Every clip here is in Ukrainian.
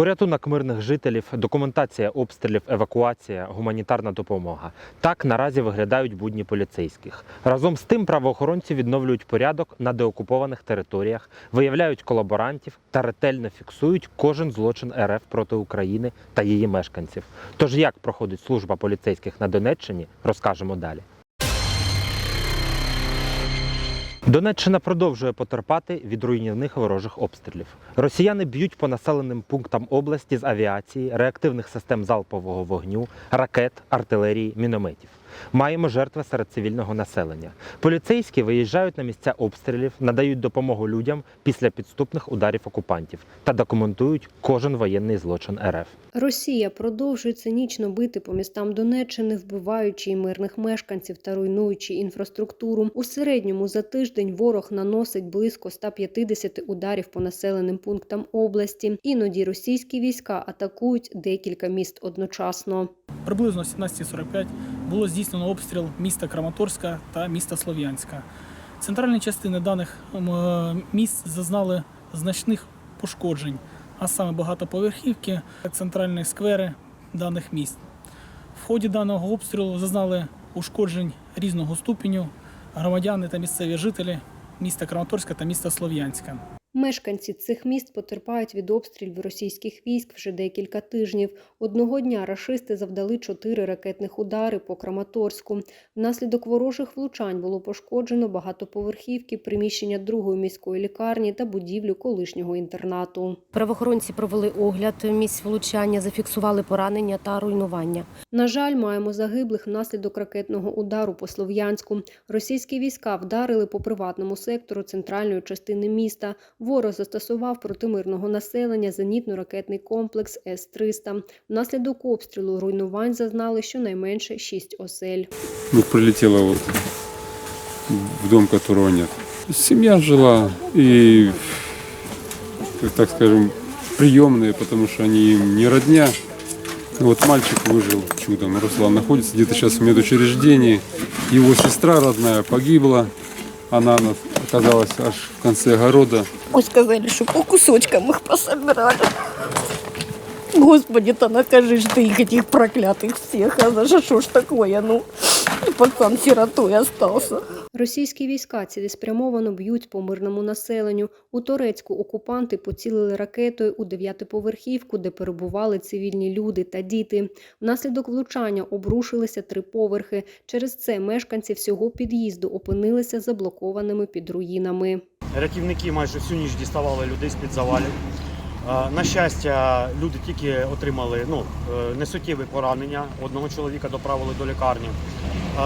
Порятунок мирних жителів, документація обстрілів, евакуація, гуманітарна допомога. Так наразі виглядають будні поліцейських. Разом з тим правоохоронці відновлюють порядок на деокупованих територіях, виявляють колаборантів та ретельно фіксують кожен злочин РФ проти України та її мешканців. Тож як проходить служба поліцейських на Донеччині, розкажемо далі. Донеччина продовжує потерпати від руйнівних ворожих обстрілів. Росіяни б'ють по населеним пунктам області з авіації, реактивних систем залпового вогню, ракет, артилерії, мінометів. Маємо жертви серед цивільного населення. Поліцейські виїжджають на місця обстрілів, надають допомогу людям після підступних ударів окупантів та документують кожен воєнний злочин РФ. Росія продовжує цинічно бити по містам Донеччини, вбиваючи і мирних мешканців та руйнуючи інфраструктуру. У середньому за тиждень ворог наносить близько 150 ударів по населеним пунктам області. Іноді російські війська атакують декілька міст одночасно. Приблизно о 17.45 було здійснено обстріл міста Краматорська та міста Слов'янська. Центральні частини даних міст зазнали значних пошкоджень, а саме багатоповерхівки, центральні сквери даних міст. В ході даного обстрілу зазнали ушкоджень різного ступеню громадяни та місцеві жителі міста Краматорська та міста Слов'янська. Мешканці цих міст потерпають від обстрілів російських військ вже декілька тижнів. Одного дня рашисти завдали чотири ракетних удари по Краматорську. Внаслідок ворожих влучань було пошкоджено багатоповерхівки, приміщення другої міської лікарні та будівлю колишнього інтернату. Правоохоронці провели огляд місць влучання, зафіксували поранення та руйнування. На жаль, маємо загиблих внаслідок ракетного удару по Слов'янську. Російські війська вдарили по приватному сектору центральної частини міста. Ворог застосував проти мирного населення зенітно-ракетний комплекс С-300. Внаслідок обстрілу руйнувань зазнали щонайменше шість осель. Ну, прилетела вот в дом, которого нет. Семья жила как так скажем, приемные, потому что они им не родня. Ну, Вот мальчик выжил чудом. Руслан находится где-то сейчас в медучреждении. Его сестра родная погибла. Она на- оказалась аж в конце огорода. Ой, сказали, что по кусочкам их пособирали. Господи-то накажи ж ты их, этих проклятых всех. А за что- что ж такое, ну? И пацан сиротой остался. Російські війська цілеспрямовано б'ють по мирному населенню. У Турецьку окупанти поцілили ракетою у дев'ятиповерхівку, де перебували цивільні люди та діти. Внаслідок влучання обрушилися три поверхи. Через це мешканці всього під'їзду опинилися заблокованими під руїнами. Рятівники майже всю ніч діставали людей з-під завалів. На щастя, люди тільки отримали ну, е, несуттєві поранення. Одного чоловіка доправили до лікарні.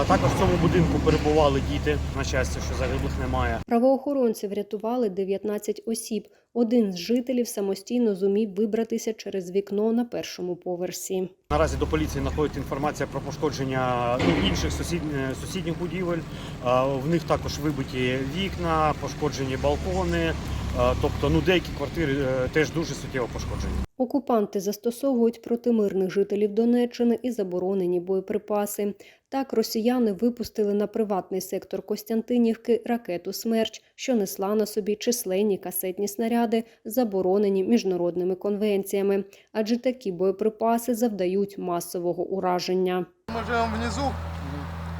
Також в цьому будинку перебували діти. На щастя, що загиблих немає. Правоохоронці врятували 19 осіб. Один з жителів самостійно зумів вибратися через вікно на першому поверсі. Наразі до поліції надходить інформація про пошкодження ну, інших сусід, е, сусідніх будівель. В них також вибиті вікна, пошкоджені балкони. Тобто, ну деякі квартири е, теж дуже суттєво пошкоджені. Окупанти застосовують проти мирних жителів Донеччини і заборонені боєприпаси. Так, росіяни випустили на приватний сектор Костянтинівки ракету «Смерч», що несла на собі численні касетні снаряди, заборонені міжнародними конвенціями, адже такі боєприпаси завдають масового ураження. Мы живем внизу,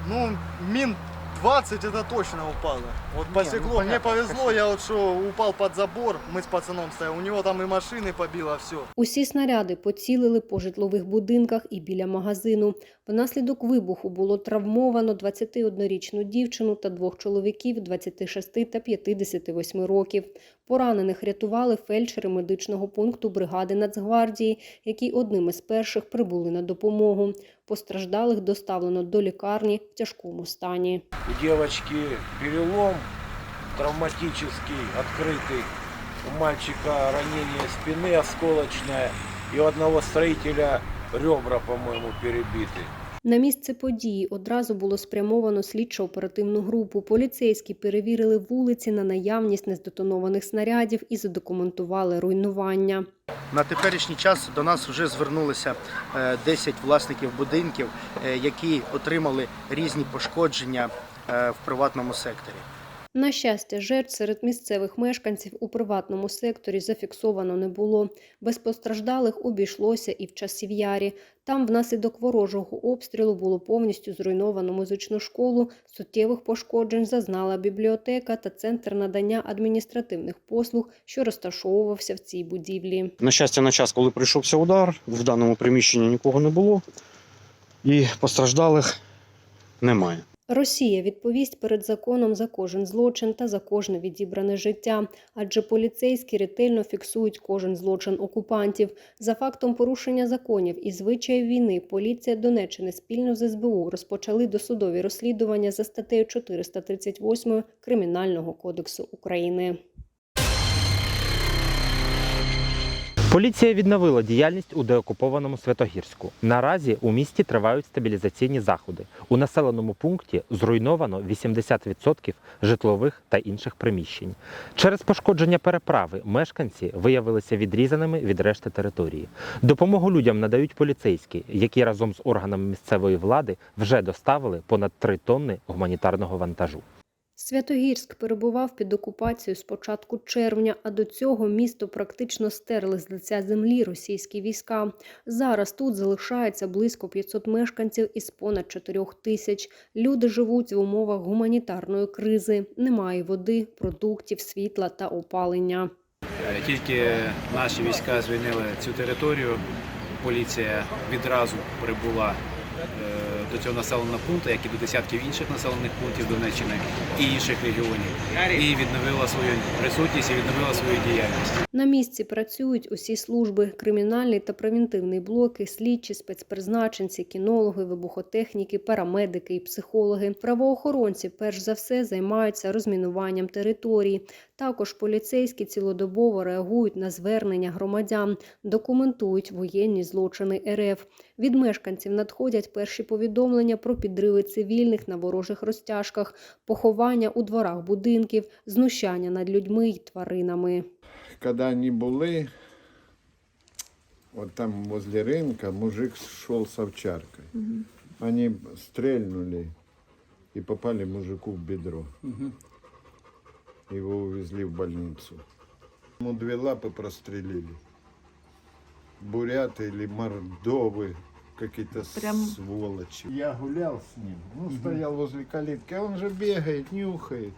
ну, мин 20 это точно упало. Вот посекло. Мне повезло, я вот что упал под забор, мы с пацаном стояли, у него там и машины побило, все. Усі снаряди поцілили по житлових будинках і біля магазину. Внаслідок вибуху було травмовано 21-річну дівчину та двох чоловіків 26 та 58 років. Поранених рятували фельдшери медичного пункту бригади Нацгвардії, які одним із перших прибули на допомогу. Постраждалих доставлено до лікарні в тяжкому стані. У девочки перелом травматический, открытый. У мальчика ранение спины осколочное. И у одного строителя ребра, по-моему, перебиты. На місце події одразу було спрямовано слідчо-оперативну групу. Поліцейські перевірили вулиці на наявність нездетонованих снарядів і задокументували руйнування. На теперішній час до нас вже звернулися е, 10 власників будинків, е, які отримали різні пошкодження е, в приватному секторі. На щастя, жертв серед місцевих мешканців у приватному секторі зафіксовано не було. Без постраждалих обійшлося і в часів'ярі. Там внаслідок ворожого обстрілу було повністю зруйновано музичну школу. Суттєвих пошкоджень зазнала бібліотека та центр надання адміністративних послуг, що розташовувався в цій будівлі. На щастя, на час, коли прийшовся удар, в даному приміщенні нікого не було і постраждалих немає. Росія відповість перед законом за кожен злочин та за кожне відібране життя, адже поліцейські ретельно фіксують кожен злочин окупантів. За фактом порушення законів і звичаїв війни поліція Донеччини спільно з СБУ розпочали досудові розслідування за статтею 438 Кримінального кодексу України. Поліція відновила діяльність у деокупованому Святогірську. Наразі у місті тривають стабілізаційні заходи. У населеному пункті зруйновано 80% житлових та інших приміщень. Через пошкодження переправи мешканці виявилися відрізаними від решти території. Допомогу людям надають поліцейські, які разом з органами місцевої влади вже доставили понад 3 тонни гуманітарного вантажу. Святогірськ перебував під окупацією з початку червня, а до цього місто практично стерли з лиця землі російські війська. Зараз тут залишається близько 500 мешканців із понад 4 тисяч. Люди живуть в умовах гуманітарної кризи. Немає води, продуктів, світла та опалення. Е, Тільки наші війська звільнили цю територію, поліція відразу прибула до цього населеного пункту, як і до десятків інших населених пунктів Донеччини і інших регіонів, і відновила свою присутність і відновила свою діяльність. На місці працюють усі служби: кримінальний та превентивний блоки, слідчі, спецпризначенці, кінологи, вибухотехніки, парамедики і психологи. Правоохоронці перш за все займаються розмінуванням територій. Також поліцейські цілодобово реагують на звернення громадян, документують воєнні злочини РФ. Від мешканців надходять перші повідомлення про підриви цивільних на ворожих розтяжках, поховання у дворах будинків, знущання над людьми й тваринами. когда они были, вот там возле рынка мужик шел с овчаркой. Они стрельнули и попали мужику в бедро. Его увезли в больницу. Ему две лапы прострелили. Буряты или мордовы, какие-то Прям- сволочи. Я гулял с ним, ну, стоял возле калитки, а он же бегает, нюхает.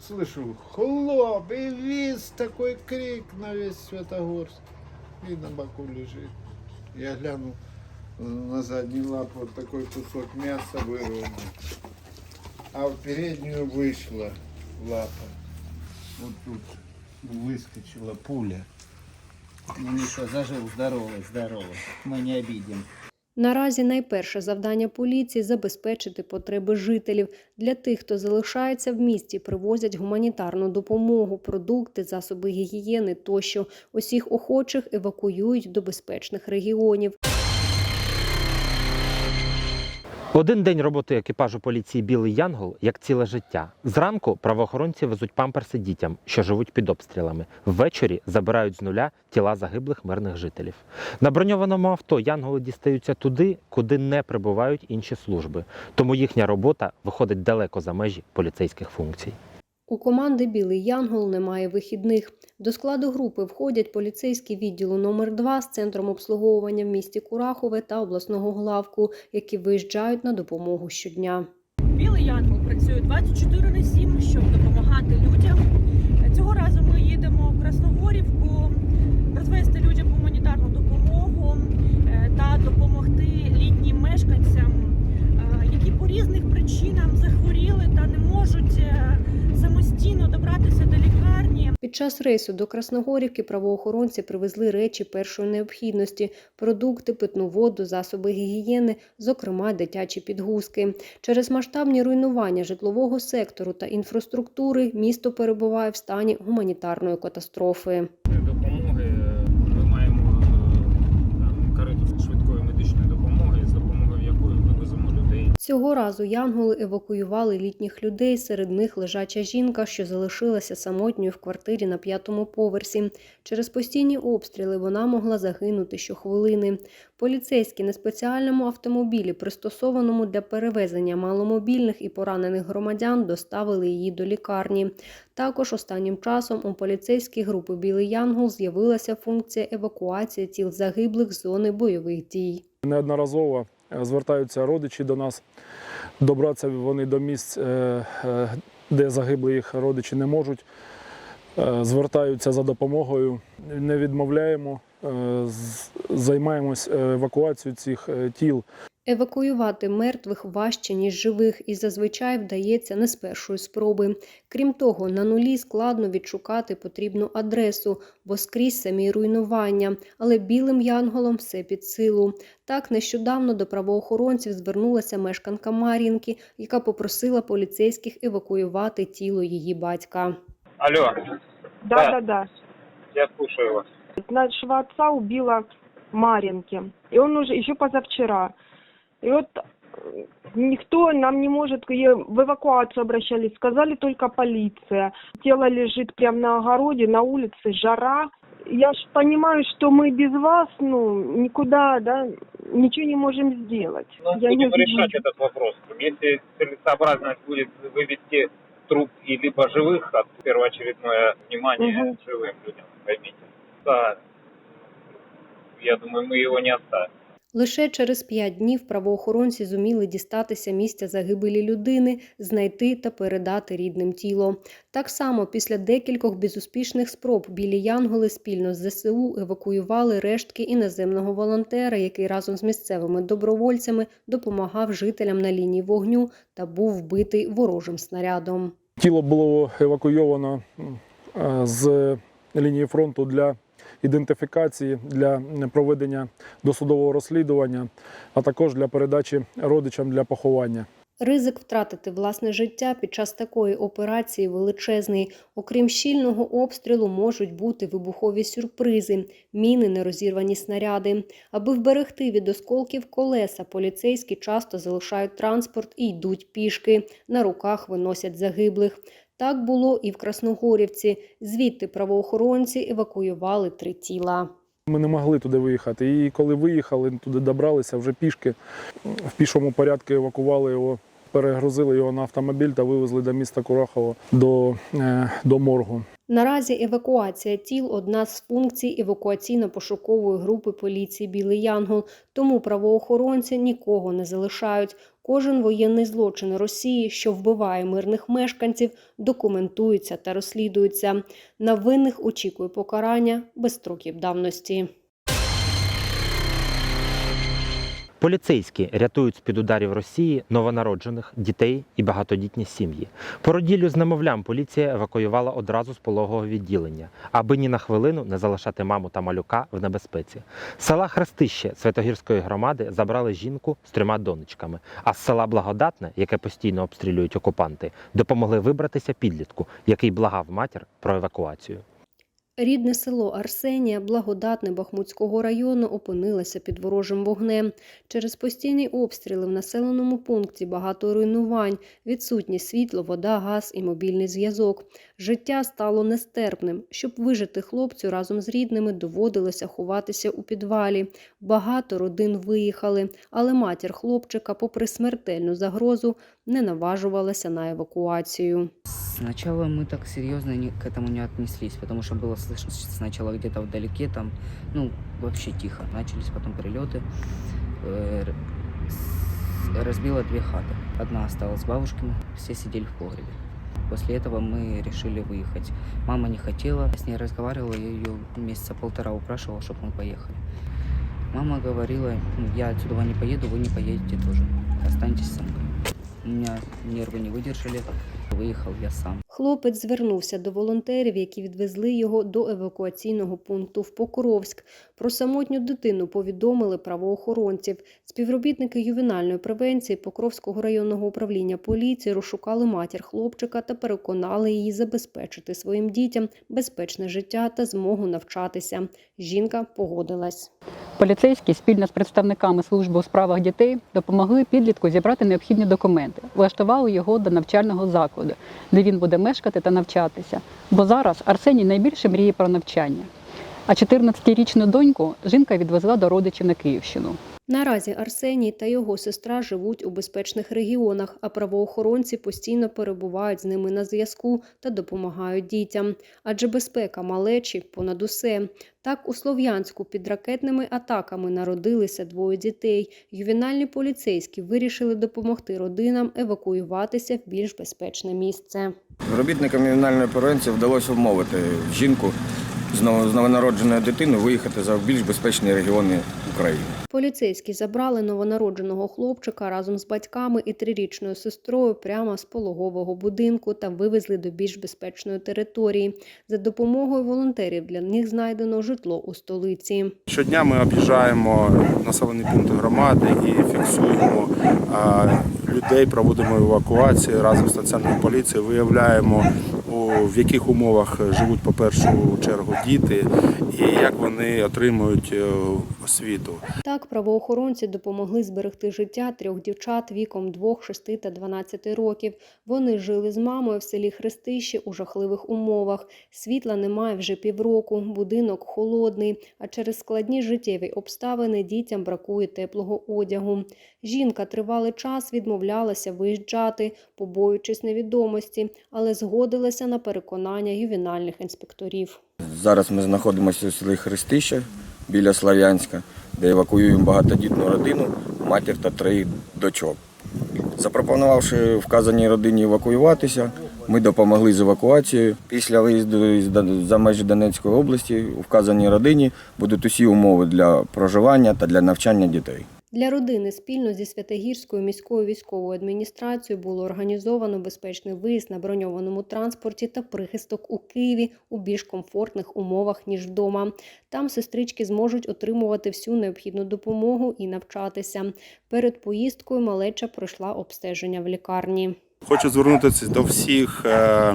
Слышу, хлоп, и вис такой крик на весь Святогорск. И на боку лежит. Я глянул на задний лап вот такой кусок мяса вырванный. А в переднюю вышла лапа. Вот тут выскочила пуля. Ну ничего, зажил, здоровый, здоровый. Мы не обидим. Наразі найперше завдання поліції забезпечити потреби жителів. Для тих, хто залишається в місті, привозять гуманітарну допомогу, продукти, засоби гігієни тощо. Усіх охочих евакуюють до безпечних регіонів. Один день роботи екіпажу поліції Білий Янгол як ціле життя. Зранку правоохоронці везуть памперси дітям, що живуть під обстрілами. Ввечері забирають з нуля тіла загиблих мирних жителів. На броньованому авто янголи дістаються туди, куди не прибувають інші служби. Тому їхня робота виходить далеко за межі поліцейських функцій. У команди Білий Янгол немає вихідних. До складу групи входять поліцейські відділу номер 2 з центром обслуговування в місті Курахове та обласного главку, які виїжджають на допомогу щодня. Білий Янгол працює 24 на 7, щоб допомагати людям. Цього разу ми їдемо в Красногорівку, розвести людям гуманітарну допомогу е, та допомогти літнім мешканцям, е, які по різних причинам захворіли та не можуть е, самостійно добратися до лікарні. Під час рейсу до Красногорівки правоохоронці привезли речі першої необхідності: продукти, питну воду, засоби гігієни, зокрема дитячі підгузки. Через масштабні руйнування житлового сектору та інфраструктури місто перебуває в стані гуманітарної катастрофи. допомоги. Ми маємо е, там карету швидкої медичної допомоги, з допомогою якої вивеземо людей. Цього разу янголи евакуювали літніх людей. Серед них лежача жінка, що залишилася самотньою в квартирі на п'ятому поверсі. Через постійні обстріли вона могла загинути щохвилини. Поліцейські на спеціальному автомобілі, пристосованому для перевезення маломобільних і поранених громадян, доставили її до лікарні. Також останнім часом у поліцейській групи Білий Янгол з'явилася функція евакуації тіл загиблих з зони бойових дій. Неодноразово звертаються родичі до нас. Добратися вони до місць, е, е, де загибли їх родичі не можуть. Е, Звертаються за допомогою, не відмовляємо, е, займаємось е, евакуацією цих е, тіл. Евакуювати мертвих важче, ніж живих, і зазвичай вдається не з першої спроби. Крім того, на нулі складно відшукати потрібну адресу, бо скрізь самі руйнування, але білим янголом все під силу. Так нещодавно до правоохоронців звернулася мешканка Мар'їнки, яка попросила поліцейських евакуювати тіло її батька. Алло, Да, да, да. я слушаю вас. Нашего отца убила Маринки. И он уже еще позавчера. И вот э, никто нам не может, и в эвакуацию обращались, сказали только полиция. Тело лежит прямо на огороде, на улице, жара. Я ж понимаю, что мы без вас, ну, никуда, да, ничего не можем сделать. Ну, Я не будем знаю. решать этот вопрос. Если целесообразность будет вывести труп и либо живых, от первоочередное внимание Мгм. живым людям, поймите. Да, я думаю, мы его не оставим. Лише через п'ять днів правоохоронці зуміли дістатися місця загибелі людини, знайти та передати рідним тіло. Так само після декількох безуспішних спроб білі янголи спільно з ЗСУ евакуювали рештки іноземного волонтера, який разом з місцевими добровольцями допомагав жителям на лінії вогню та був вбитий ворожим снарядом. Тіло було евакуйовано е, з лінії фронту для ідентифікації, для проведення досудового розслідування, а також для передачі родичам для поховання. Ризик втратити власне життя під час такої операції величезний. Окрім щільного обстрілу, можуть бути вибухові сюрпризи, міни, нерозірвані снаряди. Аби вберегти від осколків колеса, поліцейські часто залишають транспорт і йдуть пішки. На руках виносять загиблих. Так було і в Красногорівці. Звідти правоохоронці евакуювали три тіла. Ми не могли туди виїхати. І коли виїхали, туди добралися вже пішки. В пішому порядку евакували його, перегрузили його на автомобіль та вивезли до міста Курахово до, е, до моргу. Наразі евакуація тіл одна з функцій евакуаційно-пошукової групи поліції Білий Янгол. Тому правоохоронці нікого не залишають. Кожен воєнний злочин Росії, що вбиває мирних мешканців, документується та розслідується. На винних очікує покарання без строків давності. Поліцейські рятують з-під ударів Росії новонароджених дітей і багатодітні сім'ї. Породіллю з немовлям поліція евакуювала одразу з пологового відділення, аби ні на хвилину не залишати маму та малюка в небезпеці. З села Хрестище Святогірської громади забрали жінку з трьома донечками. А з села Благодатне, яке постійно обстрілюють окупанти, допомогли вибратися підлітку, який благав матір про евакуацію. Рідне село Арсенія, благодатне Бахмутського району, опинилося під ворожим вогнем. Через постійні обстріли в населеному пункті багато руйнувань, відсутні світло, вода, газ і мобільний зв'язок. Життя стало нестерпним. Щоб вижити хлопцю разом з рідними, доводилося ховатися у підвалі. Багато родин виїхали, але матір хлопчика, попри смертельну загрозу, не наважувалася на евакуацію. Сначала мы так серьезно не, к этому не отнеслись, потому что было слышно сначала где-то вдалеке, там, ну, вообще тихо. Начались потом прилеты. Э, р- с- разбило две хаты. Одна осталась с бабушками, все сидели в погребе. После этого мы решили выехать. Мама не хотела, я с ней разговаривала, я ее месяца полтора упрашивала, чтобы мы поехали. Мама говорила, «Ну, я отсюда не поеду, вы не поедете тоже. Останьтесь со мной. У меня нервы не выдержали, выехал я сам. Хлопець звернувся до волонтерів, які відвезли його до евакуаційного пункту в Покровськ. Про самотню дитину повідомили правоохоронців. Співробітники ювенальної превенції Покровського районного управління поліції розшукали матір хлопчика та переконали її забезпечити своїм дітям безпечне життя та змогу навчатися. Жінка погодилась. Поліцейські спільно з представниками служби у справах дітей допомогли підлітку зібрати необхідні документи, влаштували його до навчального закладу, де він буде мешкати та навчатися. Бо зараз Арсеній найбільше мріє про навчання. А 14-річну доньку жінка відвезла до родичів на Київщину. Наразі Арсеній та його сестра живуть у безпечних регіонах, а правоохоронці постійно перебувають з ними на зв'язку та допомагають дітям. Адже безпека малечі понад усе. Так, у Слов'янську під ракетними атаками народилися двоє дітей. Ювенальні поліцейські вирішили допомогти родинам евакуюватися в більш безпечне місце. Робітникам ювенальної превенції вдалося вмовити жінку з нов- з новонародженою дитиною виїхати за більш безпечні регіони України. Поліцейські забрали новонародженого хлопчика разом з батьками і трирічною сестрою прямо з пологового будинку та вивезли до більш безпечної території. За допомогою волонтерів для них знайдено житло у столиці. Щодня ми об'їжджаємо населені пункти громади і фіксуємо а, людей, проводимо евакуації разом з національною поліцією, виявляємо, в яких умовах живуть по першу чергу діти і як вони отримують е, освіту. Так, правоохоронці допомогли зберегти життя трьох дівчат віком 2, 6 та 12 років. Вони жили з мамою в селі Хрестище у жахливих умовах. Світла немає вже півроку, будинок холодний, а через складні життєві обставини дітям бракує теплого одягу. Жінка тривалий час відмовлялася виїжджати, побоюючись невідомості, але згодилася на переконання ювенальних інспекторів. Зараз ми знаходимося у селі Хрестище біля Слав'янська, де евакуюємо багатодітну родину, матір та три дочок. Запропонувавши вказаній родині евакуюватися, ми допомогли з евакуацією. Після виїзду за межі Донецької області у вказаній родині будуть усі умови для проживання та для навчання дітей. Для родини спільно зі Святогірською міською військовою адміністрацією було організовано безпечний виїзд на броньованому транспорті та прихисток у Києві у більш комфортних умовах ніж вдома. Там сестрички зможуть отримувати всю необхідну допомогу і навчатися. Перед поїздкою малеча пройшла обстеження в лікарні. Хочу звернутися до всіх е,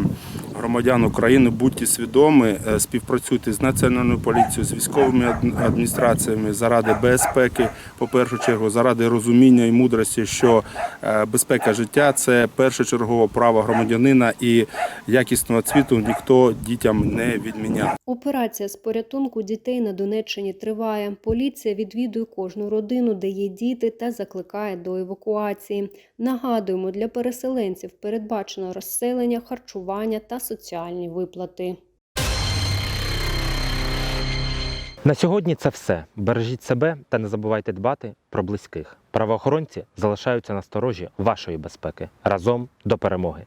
громадян України. Будьте свідомі, е, співпрацюйте з національною поліцією, з військовими адміністраціями заради безпеки, по першу чергу, заради розуміння і мудрості, що е, безпека життя це першочергове право громадянина і якісного цвіту ніхто дітям не відміняв. Операція з порятунку дітей на Донеччині триває. Поліція відвідує кожну родину, де є діти, та закликає до евакуації. Нагадуємо, для переселенців передбачено розселення, харчування та соціальні виплати. На сьогодні це все. Бережіть себе та не забувайте дбати про близьких. Правоохоронці залишаються на сторожі вашої безпеки разом до перемоги.